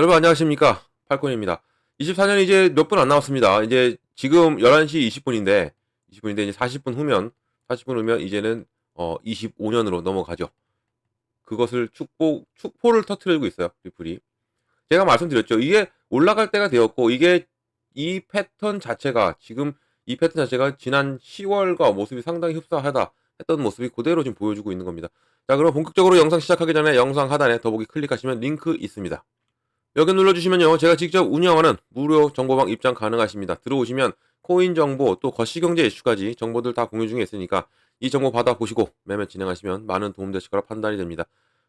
여러분 안녕하십니까? 팔콘입니다. 24년 이제 몇 분 안 남았습니다. 이제 지금 11시 20분인데 20분인데 이제 40분 후면 40분 후면 이제는 어 25년으로 넘어가죠. 그것을 축복 축포를 터트리고 있어요 리플이. 제가 말씀드렸죠. 이게 올라갈 때가 되었고 이게 이 패턴 자체가 지금 이 패턴 자체가 지난 10월과 모습이 상당히 흡사하다 했던 모습이 그대로 지금 보여주고 있는 겁니다. 자 그럼 본격적으로 영상 시작하기 전에 영상 하단에 더보기 클릭하시면 링크 있습니다 여기 눌러주시면요. 제가 직접 운영하는 무료 정보방 입장 가능하십니다. 들어오시면 코인 정보 또 거시경제 이슈까지 정보들 다 공유 중에 있으니까 이 정보 받아보시고 매매 진행하시면 많은 도움 되실 거라 판단이 됩니다.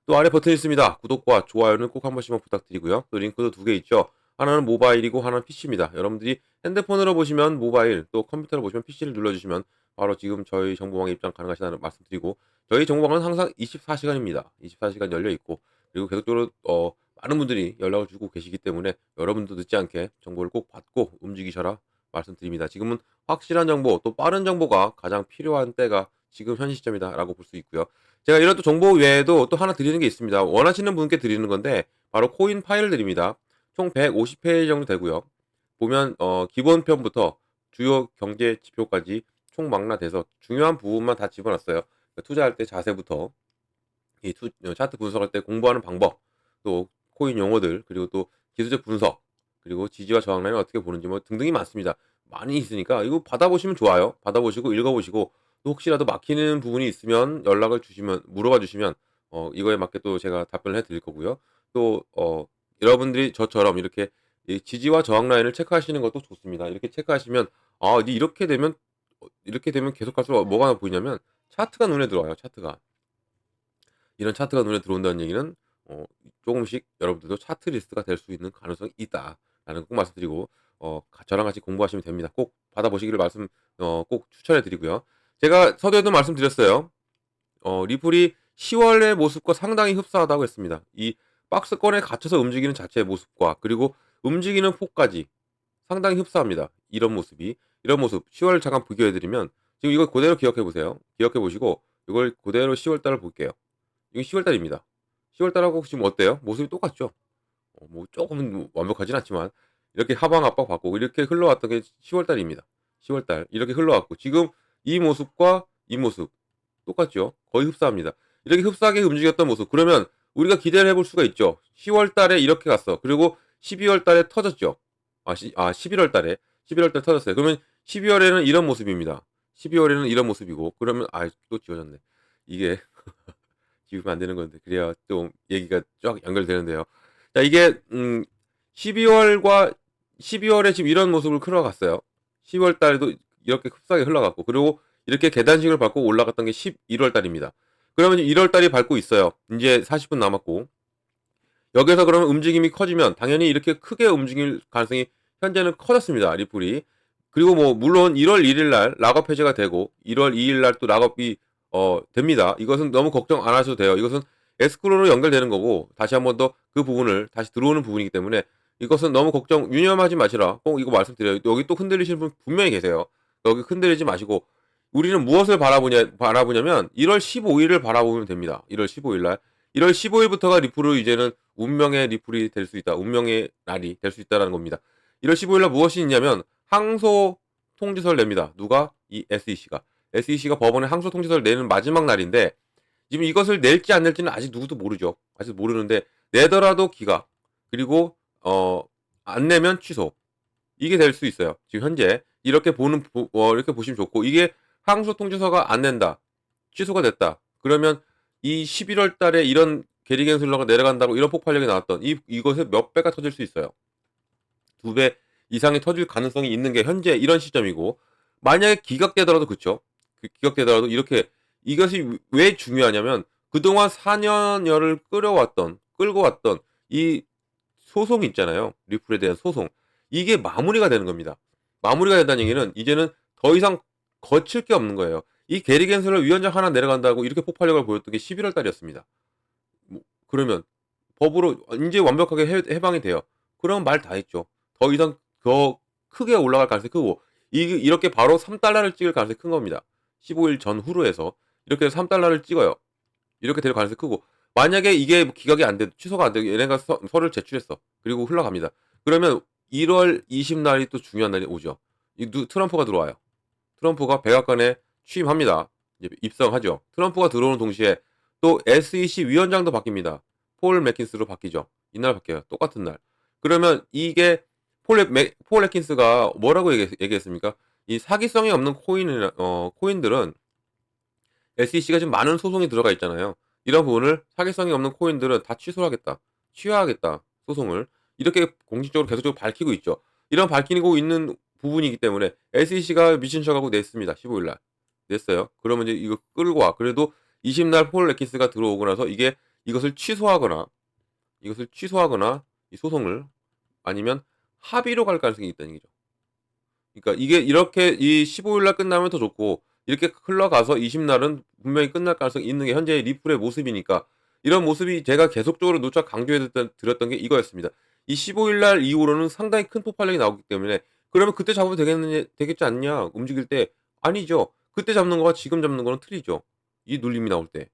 또 아래 버튼 있습니다. 구독과 좋아요는 꼭 한 번씩만 부탁드리고요. 또 링크도 두 개 있죠. 하나는 모바일이고 하나는 PC입니다. 여러분들이 핸드폰으로 보시면 모바일 또 컴퓨터로 보시면 PC를 눌러주시면 바로 지금 저희 정보방에 입장 가능하시다는 말씀드리고 저희 정보방은 항상 24시간입니다. 24시간 열려 있고 그리고 계속적으로 어 많은 분들이 연락을 주고 계시기 때문에 여러분도 늦지 않게 정보를 꼭 받고 움직이셔라 말씀드립니다. 지금은 확실한 정보 또 빠른 정보가 가장 필요한 때가 지금 현 시점이다라고 볼 수 있고요. 제가 이런 또 정보 외에도 또 하나 드리는 게 있습니다. 원하시는 분께 드리는 건데 바로 코인 파일 드립니다. 총 150페이지 정도 되고요. 보면 어, 기본편부터 주요 경제 지표까지 총 망라돼서 중요한 부분만 다 집어놨어요. 투자할 때 자세부터 이 투, 어, 차트 분석할 때 공부하는 방법 또 코인 용어들 그리고 또 기술적 분석 그리고 지지와 저항 라인을 어떻게 보는지 뭐 등등이 많습니다. 많이 있으니까 이거 받아보시면 좋아요. 받아보시고 읽어보시고 또 혹시라도 막히는 부분이 있으면 연락을 주시면 물어봐 주시면 어 이거에 맞게 또 제가 답변을 해드릴 거고요. 또 어 여러분들이 저처럼 이렇게 이 지지와 저항 라인을 체크하시는 것도 좋습니다. 이렇게 체크하시면 아 이렇게 되면 어, 이렇게 되면 계속 갈수록 뭐가 보이냐면 차트가 눈에 들어와요. 차트가 이런 차트가 눈에 들어온다는 얘기는 어 조금씩 여러분들도 차트 리스트가 될 수 있는 가능성이 있다라는 거꼭 말씀드리고 어 저랑 같이 공부하시면 됩니다. 꼭 받아보시기를 말씀 어 꼭 추천해 드리고요. 제가 서두에도 말씀드렸어요. 어 리플이 10월의 모습과 상당히 흡사하다고 했습니다. 이 박스권에 갇혀서 움직이는 자체의 모습과 그리고 움직이는 폭까지 상당히 흡사합니다. 이런 모습이 이런 모습 10월 잠깐 비교해 드리면 지금 이걸 그대로 기억해 보세요. 기억해 보시고 이걸 그대로 10월 달을 볼게요. 이게 10월 달입니다. 10월 달하고 지금 어때요? 모습이 똑같죠? 어, 뭐 조금은 완벽하진 않지만 이렇게 하방 압박 받고 이렇게 흘러왔던 게 10월 달입니다. 10월 달 이렇게 흘러왔고 지금 이 모습과 이 모습 똑같죠? 거의 흡사합니다. 이렇게 흡사하게 움직였던 모습 그러면 우리가 기대를 해볼 수가 있죠. 10월 달에 이렇게 갔어. 그리고 12월 달에 터졌죠. 아, 시, 아 11월 달에 11월 달에 터졌어요. 그러면 12월에는 이런 모습입니다. 12월에는 이런 모습이고 그러면 아 또 지워졌네. 이게 지우면 안 되는 건데 그래야 또 얘기가 쫙 연결되는데요. 자 이게 음 12월과 12월에 지금 이런 모습을 흘러갔어요. 10월 달에도 이렇게 흡사하게 흘러갔고 그리고 이렇게 계단식을 밟고 올라갔던 게 11월 달입니다. 그러면 1월 달이 밟고 있어요. 이제 40분 남았고 여기서 그러면 움직임이 커지면 당연히 이렇게 크게 움직일 가능성이 현재는 커졌습니다. 리플이 그리고 뭐 물론 1월 1일 날 락업 해제가 되고 1월 2일 날 또 락업이 어, 됩니다. 이것은 너무 걱정 안 하셔도 돼요. 이것은 에스크로로 연결되는 거고 다시 한 번 더 그 부분을 다시 들어오는 부분이기 때문에 이것은 너무 걱정 유념하지 마시라. 꼭 이거 말씀드려요. 여기 또 흔들리시는 분 분명히 계세요. 여기 흔들리지 마시고 우리는 무엇을 바라보냐 바라보냐면 1월 15일을 바라보면 됩니다. 1월 15일 날 1월 15일부터가 리플을 이제는 운명의 리플이 될 수 있다. 운명의 날이 될 수 있다라는 겁니다. 1월 15일 날 무엇이 있냐면 항소 통지서를 냅니다. 누가? 이 SEC가. SEC가 법원에 항소 통지서를 내는 마지막 날인데 지금 이것을 낼지 안 낼지는 아직 누구도 모르죠. 아직 모르는데 내더라도 기각 그리고 어 안 내면 취소 이게 될 수 있어요. 지금 현재 이렇게 보는 어, 이렇게 보시면 좋고 이게 항소 통지서가 안 낸다 취소가 됐다 그러면 이 11월 달에 이런 게리겐슬러가 내려간다고 이런 폭발력이 나왔던 이 이것의 몇 배가 터질 수 있어요. 두 배 이상이 터질 가능성이 있는 게 현재 이런 시점이고 만약에 기각되더라도 그쵸 그 기억되더라도 이렇게 이것이 왜 중요하냐면 그동안 4년여를 끌어왔던 끌고 왔던 이 소송 있잖아요. 리플에 대한 소송. 이게 마무리가 되는 겁니다. 마무리가 된다는 얘기는 이제는 더 이상 거칠 게 없는 거예요. 이 게리 겐슬러 위원장 하나 내려간다고 이렇게 폭발력을 보였던 게 11월 달이었습니다. 뭐 그러면 법으로 이제 완벽하게 해, 해방이 돼요. 그럼 말 다 했죠. 더 이상 더 크게 올라갈 가능성이 크고 이, 이렇게 바로 3달러를 찍을 가능성이 큰 겁니다. 15일 전후로 해서 이렇게 해서 3달러를 찍어요. 이렇게 될 가능성이 크고 만약에 이게 뭐 기각이 안 돼, 취소가 안 되고 얘네가 서, 서류를 제출했어. 그리고 흘러갑니다. 그러면 1월 20날이 또 중요한 날이 오죠. 이 누- 트럼프가 들어와요. 트럼프가 백악관에 취임합니다. 입성하죠. 트럼프가 들어오는 동시에 또 SEC 위원장도 바뀝니다. 폴 맥킨스로 바뀌죠. 이날 바뀌어요. 똑같은 날. 그러면 이게 폴, 맥- 폴 맥킨스가 뭐라고 얘기, 얘기했습니까? 이 사기성이 없는 코인, 어, 코인들은 SEC가 지금 많은 소송이 들어가 있잖아요. 이런 부분을 사기성이 없는 코인들은 다 취소하겠다. 취하하겠다. 소송을. 이렇게 공식적으로 계속적으로 밝히고 있죠. 이런 밝히고 있는 부분이기 때문에 SEC가 미친 척하고 냈습니다. 15일 날. 냈어요. 그러면 이제 이거 끌고 와. 그래도 20날 폴 레키스가 들어오고 나서 이게 이것을 취소하거나 이것을 취소하거나 이 소송을 아니면 합의로 갈 가능성이 있다는 얘기죠. 그러니까 이게 이렇게 이 15일 날 끝나면 더 좋고 이렇게 흘러가서 20날은 분명히 끝날 가능성이 있는 게 현재의 리플의 모습이니까 이런 모습이 제가 계속적으로 누차 강조해 드렸던 게 이거였습니다. 이 15일 날 이후로는 상당히 큰 폭발력이 나오기 때문에 그러면 그때 잡으면 되겠느냐, 되겠지 않냐 움직일 때 아니죠. 그때 잡는 거와 지금 잡는 거는 틀리죠. 이 눌림이 나올 때.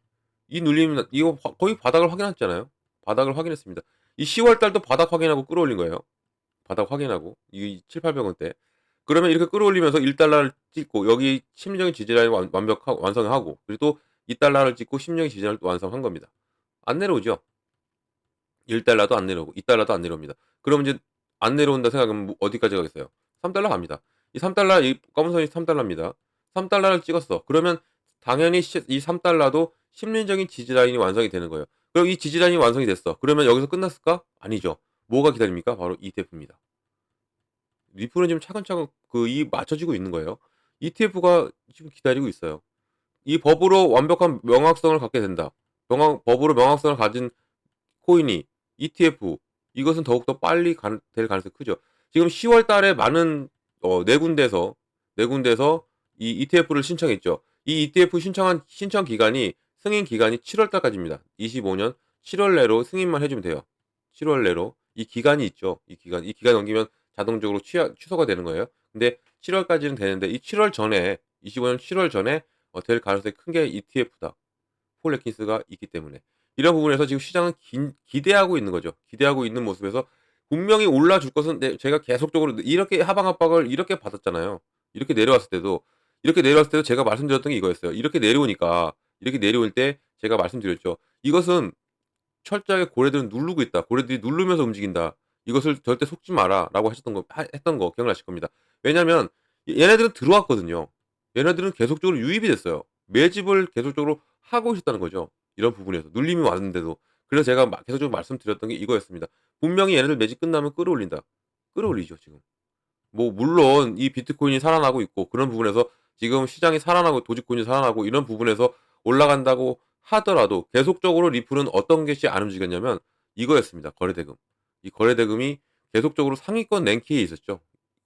이 눌림이 나- 이거 바- 거의 바닥을 확인했잖아요. 바닥을 확인했습니다. 이 10월 달도 바닥 확인하고 끌어올린 거예요. 바닥 확인하고 이 7, 800원대. 그러면 이렇게 끌어올리면서 1달러를 찍고 여기 심리적인 지지라인 완, 완벽하고 완성하고 그리고 또 2달러를 찍고 심리적인 지지라인을 또 완성한 겁니다. 안 내려오죠. 1달러도 안 내려오고 2달러도 안 내려옵니다. 그러면 이제 안 내려온다 생각하면 뭐 어디까지 가겠어요? 3달러 갑니다. 이 3달러 이 검은 선이 3달러입니다. 3달러를 찍었어. 그러면 당연히 시- 이 3달러도 심리적인 지지라인이 완성이 되는 거예요. 그럼 이 지지라인이 완성이 됐어. 그러면 여기서 끝났을까? 아니죠. 뭐가 기다립니까? 바로 ETF입니다. 리플은 지금 차근차근 그 이 맞춰지고 있는 거예요. ETF가 지금 기다리고 있어요. 이 법으로 완벽한 명확성을 갖게 된다. 명확, 법으로 명확성을 가진 코인이 ETF 이것은 더욱더 빨리 가, 될 가능성이 크죠. 지금 10월 달에 많은 어, 네 군데서 네 군데서 이 ETF를 신청했죠. 이 ETF 신청한 신청 기간이 승인 기간이 7월 달까지입니다. 25년 7월 내로 승인만 해주면 돼요. 7월 내로 이 기간이 있죠. 이 기간 이 기간 넘기면 자동적으로 취하, 취소가 되는 거예요. 근데 7월까지는 되는데 이 7월 전에 25년 7월 전에 어, 될 가능성이 큰 게 ETF다. 폴레킨스가 있기 때문에 이런 부분에서 지금 시장은 기, 기대하고 있는 거죠. 기대하고 있는 모습에서 분명히 올라줄 것은 네, 제가 계속적으로 이렇게 하방 압박을 이렇게 받았잖아요. 이렇게 내려왔을 때도 이렇게 내려왔을 때도 제가 말씀드렸던 게 이거였어요. 이렇게 내려오니까 이렇게 내려올 때 제가 말씀드렸죠. 이것은 철저하게 고래들은 누르고 있다. 고래들이 누르면서 움직인다. 이것을 절대 속지 마라라고 하셨던 거 하- 했던 거 기억나실 겁니다. 왜냐하면 얘네들은 들어왔거든요. 얘네들은 계속적으로 유입이 됐어요. 매집을 계속적으로 하고 있었다는 거죠. 이런 부분에서 눌림이 왔는데도 그래서 제가 마- 계속적으로 말씀드렸던 게 이거였습니다. 분명히 얘네들 매집 끝나면 끌어올린다. 끌어올리죠 지금. 뭐 물론 이 비트코인이 살아나고 있고 그런 부분에서 지금 시장이 살아나고 도지코인이 살아나고 이런 부분에서 올라간다고 하더라도 계속적으로 리플은 어떤 것이 안 움직였냐면 이거였습니다. 거래대금. 이 거래대금이 계속적으로 상위권 랭킹에 있었죠.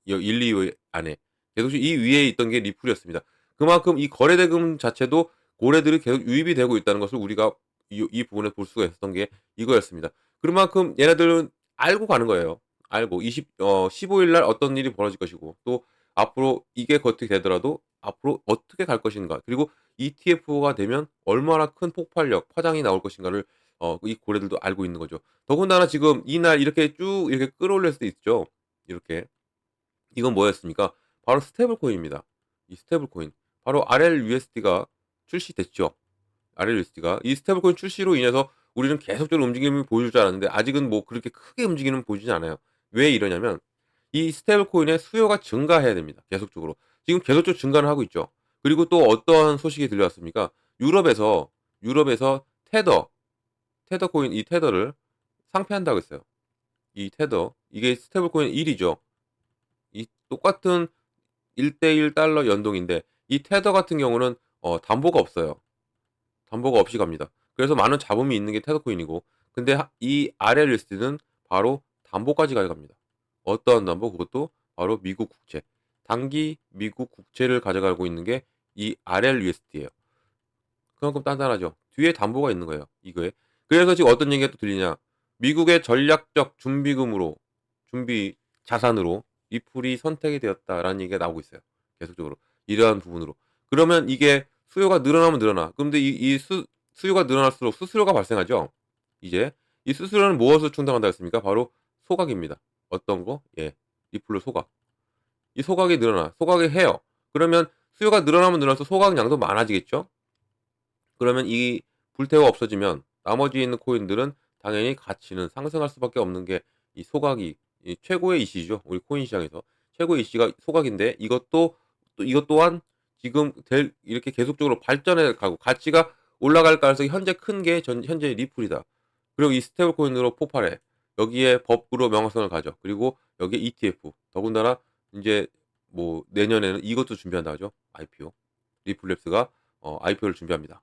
1, 2위 안에. 계속 이 위에 있던 게 리플이었습니다. 그만큼 이 거래대금 자체도 고래들이 계속 유입이 되고 있다는 것을 우리가 이, 이 부분에 볼 수가 있었던 게 이거였습니다. 그만큼 얘네들은 알고 가는 거예요. 알고 20, 어, 15일 날 어떤 일이 벌어질 것이고 또 앞으로 이게 어떻게 되더라도 앞으로 어떻게 갈 것인가 그리고 ETF가 되면 얼마나 큰 폭발력 파장이 나올 것인가를 어, 이 고래들도 알고 있는 거죠. 더군다나 지금 이날 이렇게 쭉 이렇게 끌어올릴 수도 있죠. 이렇게 이건 뭐였습니까? 바로 스테이블 코인입니다. 이 스테이블 코인 바로 RLUSD가 출시됐죠. RLUSD가 이 스테이블 코인 출시로 인해서 우리는 계속적으로 움직임을 보여줄 줄 알았는데 아직은 뭐 그렇게 크게 움직이는 보이지 않아요. 왜 이러냐면 이 스테이블 코인의 수요가 증가해야 됩니다. 계속적으로 지금 계속적으로 증가를 하고 있죠. 그리고 또 어떠한 소식이 들려왔습니까? 유럽에서 유럽에서 테더 테더 코인 이 테더를 상폐한다고 했어요. 이 테더 이게 스테이블 코인 1이죠. 이 똑같은 1대1 달러 연동인데 이 테더 같은 경우는 어, 담보가 없어요. 담보가 없이 갑니다. 그래서 많은 자금이 있는 게 테더 코인이고 근데 하- 이 RLUSD는 바로 담보까지 가져갑니다. 어떠한 담보? 그것도 바로 미국 국채. 단기 미국 국채를 가져가고 있는 게 이 RLUSD예요. 그만큼 단단하죠. 뒤에 담보가 있는 거예요. 이거에. 그래서 지금 어떤 얘기가 또 들리냐? 미국의 전략적 준비금으로 준비 자산으로 리플이 선택이 되었다라는 얘기가 나오고 있어요. 계속적으로 이러한 부분으로. 그러면 이게 수요가 늘어나면 늘어나. 그런데 이, 이 수, 수요가 늘어날수록 수수료가 발생하죠. 이제 이 수수료는 무엇을 충당한다 했습니까? 바로 소각입니다. 어떤 거? 예. 리플로 소각. 이 소각이 늘어나. 소각이 해요. 그러면 수요가 늘어나면 늘어날수록 소각량도 많아지겠죠? 그러면 이 불태워 없어지면 나머지 있는 코인들은 당연히 가치는 상승할 수밖에 없는 게 이 소각이 이 최고의 이슈죠. 우리 코인 시장에서 최고의 이슈가 소각인데 이것도 또 이것 또한 지금 될 이렇게 계속적으로 발전해 가고 가치가 올라갈 가능성이 현재 큰게전 현재 리플이다. 그리고 이 스테이블 코인으로 폭발해. 여기에 법으로 명확성을 가져. 그리고 여기에 ETF. 더군다나 이제 뭐 내년에는 이것도 준비한다 하죠. IPO. 리플랩스가 어, IPO를 준비합니다.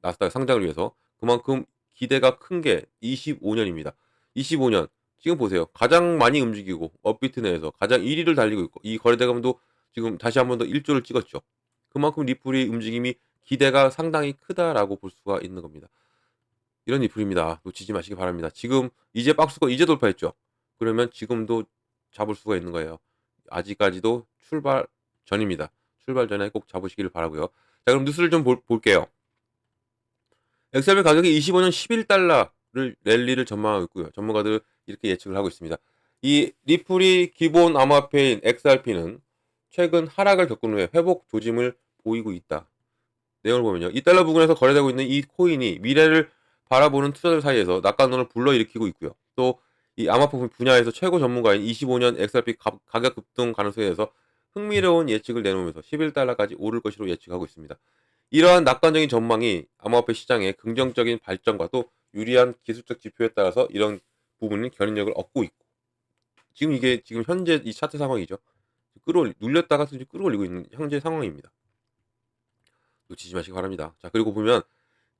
나스닥 상장을 위해서 그만큼 기대가 큰 게 25년입니다. 25년 지금 보세요. 가장 많이 움직이고 업비트 내에서 가장 1위를 달리고 있고 이 거래대금도 지금 다시 한 번 더 1조를 찍었죠. 그만큼 리플의 움직임이 기대가 상당히 크다라고 볼 수가 있는 겁니다. 이런 리플입니다. 놓치지 마시기 바랍니다. 지금 이제 박스권 이제 돌파했죠. 그러면 지금도 잡을 수가 있는 거예요. 아직까지도 출발 전입니다. 출발 전에 꼭 잡으시기를 바라고요. 자 그럼 뉴스를 좀 볼, 볼게요. 엑셀 가격이 25년 11달러를 랠리를 전망하고 있고요. 전문가들 이렇게 예측을 하고 있습니다. 이 리플이 기본 암호화폐인 XRP는 최근 하락을 겪은 후에 회복 조짐을 보이고 있다. 내용을 보면요. 이 달러 부근에서 거래되고 있는 이 코인이 미래를 바라보는 투자들 사이에서 낙관론을 불러일으키고 있고요. 또 이 암호화폐 분야에서 최고 전문가인 25년 XRP 가, 가격 급등 가능성에 대해서 흥미로운 예측을 내놓으면서 11달러까지 오를 것으로 예측하고 있습니다. 이러한 낙관적인 전망이 암호화폐 시장의 긍정적인 발전과 또 유리한 기술적 지표에 따라서 이런 부분이 견인력을 얻고 있고 지금 이게 지금 현재 이 차트 상황이죠. 끌어올리 눌렸다가 다시 끌어올리고 있는 현재 상황입니다. 놓치지 마시기 바랍니다. 자 그리고 보면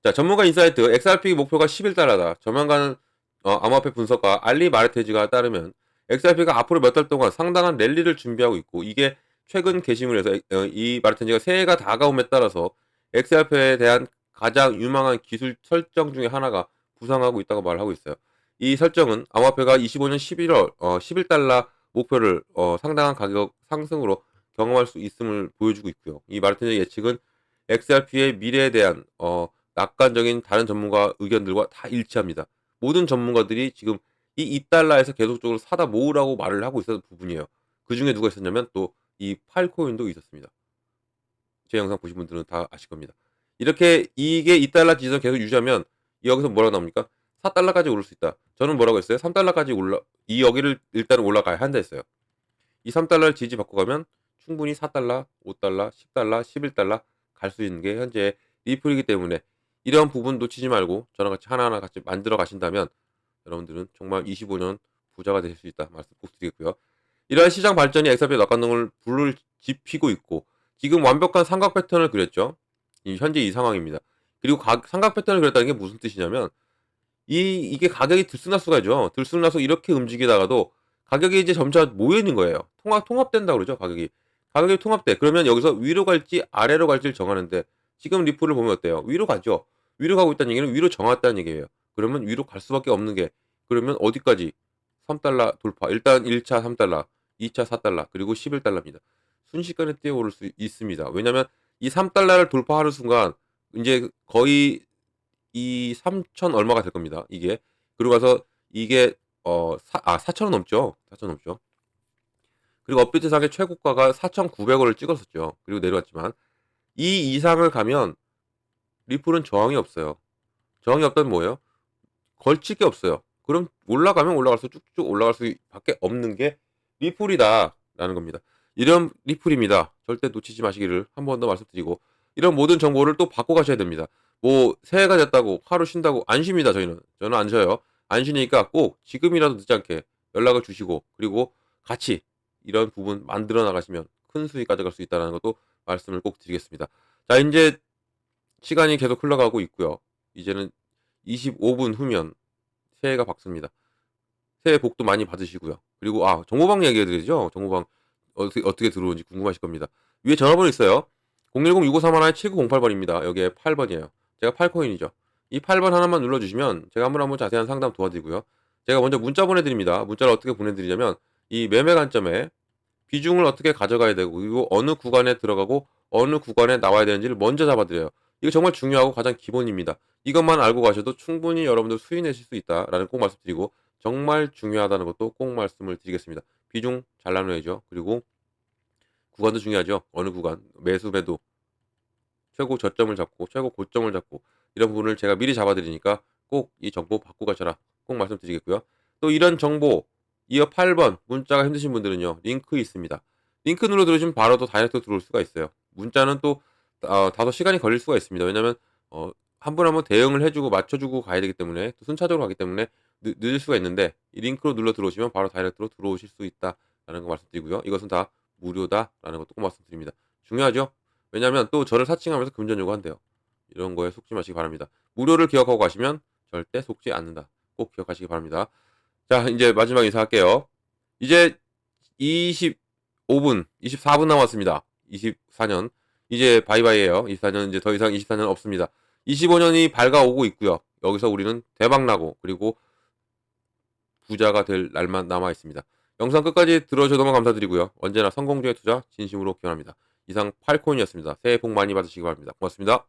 자 전문가 인사이트 XRP 목표가 11달러다. 조만간 어, 암호화폐 분석가 알리 마르테즈가 따르면 XRP가 앞으로 몇 달 동안 상당한 랠리를 준비하고 있고 이게 최근 게시물에서 어, 이 마르테즈가 새해가 다가옴에 따라서 XRP에 대한 가장 유망한 기술 설정 중에 하나가 부상하고 있다고 말을 하고 있어요. 이 설정은 암호화폐가 25년 11월 어, 11달러 목표를 어, 상당한 가격 상승으로 경험할 수 있음을 보여주고 있고요. 이 마르테즈의 예측은 XRP의 미래에 대한 어, 낙관적인 다른 전문가 의견들과 다 일치합니다. 모든 전문가들이 지금 이 2달러에서 계속적으로 사다 모으라고 말을 하고 있었던 부분이에요. 그 중에 누가 있었냐면 또 이 팔코인도 있었습니다. 제 영상 보신 분들은 다 아실 겁니다. 이렇게 이게 2달러 지점 계속 유지하면 여기서 뭐라고 나옵니까? 4달러까지 오를 수 있다. 저는 뭐라고 했어요? 3달러까지 올라 이 여기를 일단 올라가야 한다 했어요. 이 3달러를 지지 받고 가면 충분히 4달러, 5달러, 10달러, 11달러 갈 수 있는 게 현재 리플이기 때문에 이런 부분 놓치지 말고 저랑 같이 하나하나 같이 만들어 가신다면 여러분들은 정말 25년 부자가 되실 수 있다 말씀 꼭 드리겠고요. 이러한 시장 발전이 엑사피의 낙관등을 불을 지피고 있고 지금 완벽한 삼각 패턴을 그렸죠. 이 현재 이 상황입니다. 그리고 가, 삼각 패턴을 그렸다는 게 무슨 뜻이냐면 이 이게 가격이 들쑥날쑥하죠. 들쑥날쑥 이렇게 움직이다가도 가격이 이제 점차 모여 있는 거예요. 통합 통합된다 그러죠. 가격이 가격이 통합돼. 그러면 여기서 위로 갈지 아래로 갈지를 정하는데 지금 리플을 보면 어때요? 위로 가죠. 위로 가고 있다는 얘기는 위로 정왔다는 얘기예요. 그러면 위로 갈 수밖에 없는 게 그러면 어디까지? 3달러 돌파. 일단 1차 3달러, 2차 4달러, 그리고 11달러입니다. 순식간에 뛰어오를 수 있습니다. 왜냐면 이 3달러를 돌파하는 순간 이제 거의 이 3천 얼마가 될 겁니다. 이게 그리고 가서 이게 어, 사, 아, 4천원 넘죠. 4천 넘죠. 그리고 업비트상의 최고가가 4,900원을 찍었었죠. 그리고 내려왔지만 이 이상을 가면 리플은 저항이 없어요. 저항이 없다면 뭐예요? 걸칠 게 없어요. 그럼 올라가면 올라갈수록 쭉쭉 올라갈 수밖에 없는 게 리플이다라는 겁니다. 이런 리플입니다. 절대 놓치지 마시기를 한 번 더 말씀드리고 이런 모든 정보를 또 받고 가셔야 됩니다. 뭐 새해가 됐다고 하루 쉰다고 안 쉽니다. 저희는 저는 안 쉬어요. 안 쉬니까 꼭 지금이라도 늦지 않게 연락을 주시고 그리고 같이 이런 부분 만들어 나가시면 큰 수익 가져갈 수 있다는 것도 말씀을 꼭 드리겠습니다. 자 이제 시간이 계속 흘러가고 있고요. 이제는 25분 후면 새해가 밝습니다. 새해 복도 많이 받으시고요. 그리고 아 정보방 얘기해드리죠. 정보방 어떻게 어떻게 들어오는지 궁금하실 겁니다. 위에 전화번호 있어요. 010-6531-7908번입니다. 여기에 8번이에요. 제가 8코인이죠. 이 8번 하나만 눌러주시면 제가 한번 한번 자세한 상담 도와드리고요. 제가 먼저 문자 보내드립니다. 문자를 어떻게 보내드리냐면 이 매매 관점에 비중을 어떻게 가져가야 되고 그리고 어느 구간에 들어가고 어느 구간에 나와야 되는지를 먼저 잡아드려요. 이거 정말 중요하고 가장 기본입니다. 이것만 알고 가셔도 충분히 여러분들 수익 내실 수 있다라는 꼭 말씀드리고 정말 중요하다는 것도 꼭 말씀을 드리겠습니다. 비중 잘 나눠야죠. 그리고 구간도 중요하죠. 어느 구간 매수 매도 최고 저점을 잡고 최고 고점을 잡고 이런 부분을 제가 미리 잡아드리니까 꼭 이 정보 받고 가셔라 꼭 말씀드리겠고요. 또 이런 정보 이어 8번 문자가 힘드신 분들은요 링크 있습니다. 링크 눌러 들으시면 바로 또 다이렉트 들어올 수가 있어요. 문자는 또 어, 다소 시간이 걸릴 수가 있습니다. 왜냐하면 어, 한 분 한 분 대응을 해주고 맞춰주고 가야 되기 때문에 또 순차적으로 가기 때문에 늦, 늦을 수가 있는데 이 링크로 눌러 들어오시면 바로 다이렉트로 들어오실 수 있다라는 거 말씀드리고요. 이것은 다 무료다라는 것도 꼭 말씀드립니다. 중요하죠? 왜냐하면 또 저를 사칭하면서 금전 요구한대요. 이런 거에 속지 마시기 바랍니다. 무료를 기억하고 가시면 절대 속지 않는다. 꼭 기억하시기 바랍니다. 자, 이제 마지막 인사할게요. 이제 25분, 24분 남았습니다. 24년. 이제 바이바이예요. 24년 이제 더 이상 24년 없습니다. 25년이 밝아오고 있고요. 여기서 우리는 대박 나고 그리고 부자가 될 날만 남아 있습니다. 영상 끝까지 들어주셔서 너무 감사드리고요. 언제나 성공주의 투자 진심으로 기원합니다. 이상 팔콘이었습니다. 새해 복 많이 받으시기 바랍니다. 고맙습니다.